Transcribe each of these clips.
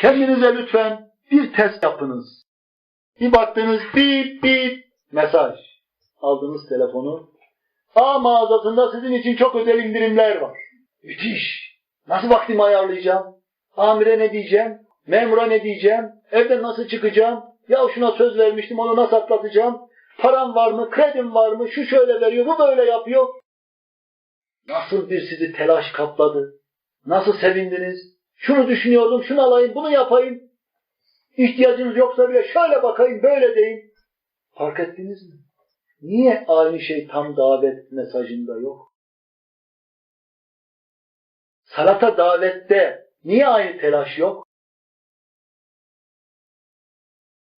Kendinize lütfen bir test yapınız. Bir baktınız bip bip mesaj. Aldınız telefonu. A mağazasında sizin için çok özel indirimler var. Müthiş. Nasıl vaktimi ayarlayacağım? Amire ne diyeceğim? Memura ne diyeceğim? Evden nasıl çıkacağım? Ya şuna söz vermiştim onu nasıl atlatacağım? Param var mı? Kredim var mı? Şu şöyle veriyor, bu böyle yapıyor. Nasıl bir sizi telaş kapladı? Nasıl sevindiniz? Şunu düşünüyordum, şunu alayım, bunu yapayım. İhtiyacınız yoksa bile şöyle bakayım, böyle deyin. Fark ettiniz mi? Niye aynı şey tam davet mesajında yok? Salata davette niye aynı telaş yok?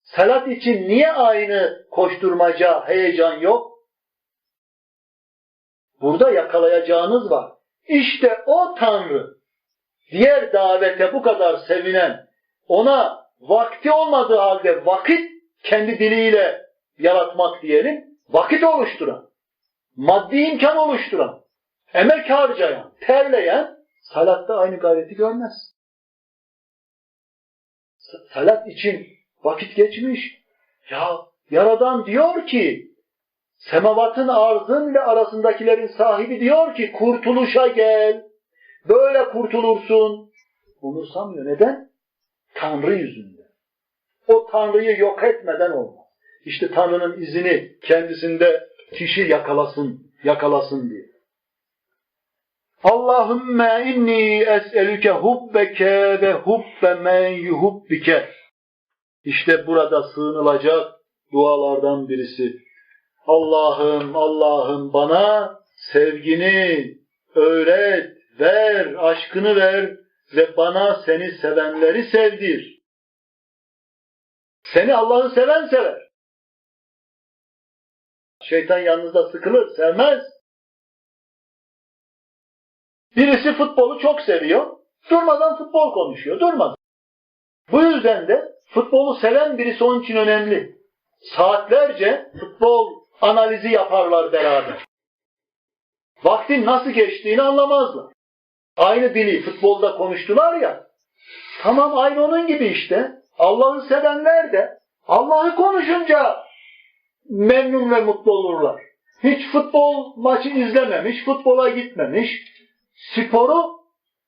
Salat için niye aynı koşturmaca, heyecan yok? Burada yakalayacağınız var. İşte o Tanrı, diğer davete bu kadar sevinen, ona vakti olmadığı halde vakit kendi diliyle yaratmak diyelim, vakit oluşturan, maddi imkan oluşturan, emek harcayan, terleyen, salatta aynı gayreti görmez. Salat için vakit geçmiş. Ya Yaradan diyor ki, semavatın arzın ve arasındakilerin sahibi diyor ki, kurtuluşa gel. Böyle kurtulursun. Umursamıyor. Neden? Tanrı yüzünden. O Tanrı'yı yok etmeden olmaz. İşte Tanrı'nın izini kendisinde kişi yakalasın, yakalasın diye. Allahümme inni es'elüke hubbeke ve hubbe men yuhubbike. İşte burada sığınılacak dualardan birisi. Allah'ım, Allah'ım bana sevgini öğret, ver, aşkını ver ve bana seni sevenleri sevdir. Seni Allah'ı seven sever. Şeytan yanınızda sıkılır, sevmez. Birisi futbolu çok seviyor. Durmadan futbol konuşuyor. Durmadan. Bu yüzden de futbolu seven birisi onun için önemli. Saatlerce futbol analizi yaparlar beraber. Vaktin nasıl geçtiğini anlamazlar. Aynı dili futbolda konuştular ya. Tamam aynı onun gibi işte. Allah'ı sevenler de Allah'ı konuşunca memnun ve mutlu olurlar. Hiç futbol maçı izlememiş, futbola gitmemiş, sporu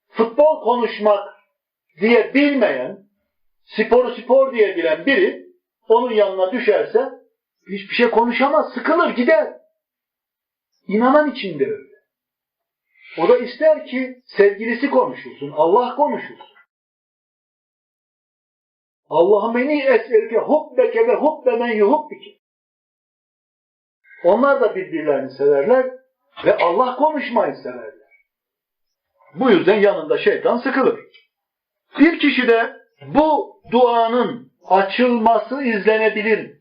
futbol konuşmak diye bilmeyen, sporu spor diye bilen biri onun yanına düşerse hiçbir şey konuşamaz, sıkılır, gider. İnanan içinde öyle. O da ister ki sevgilisi konuşulsun, Allah konuşulsun. Allah'ım beni es'elke hubbeke ve hubbe men yuhubbike. Onlar da birbirlerini severler ve Allah konuşmayı severler. Bu yüzden yanında şeytan sıkılır. Bir kişi de bu duanın açılması izlenebilir.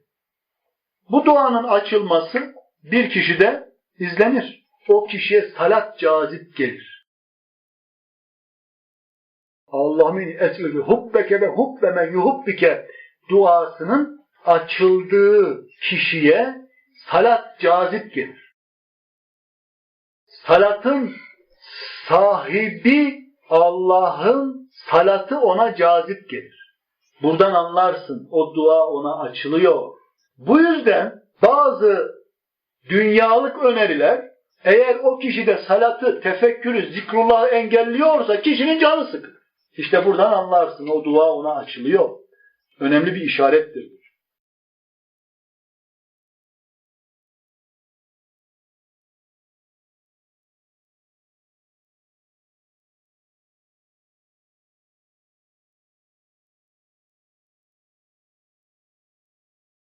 Bu duanın açılması bir kişide izlenir. O kişiye salat cazip gelir. Allah'ın esveli hubbeke ve hubbe men yuhubbike duasının açıldığı kişiye salat cazip gelir. Salatın sahibi Allah'ın salatı ona cazip gelir. Buradan anlarsın o dua ona açılıyor. Bu yüzden bazı dünyalık öneriler eğer o kişide salatı, tefekkürü, zikrullahı engelliyorsa kişinin canı sıkılır. İşte buradan anlarsın o dua ona açılıyor. Önemli bir işarettir.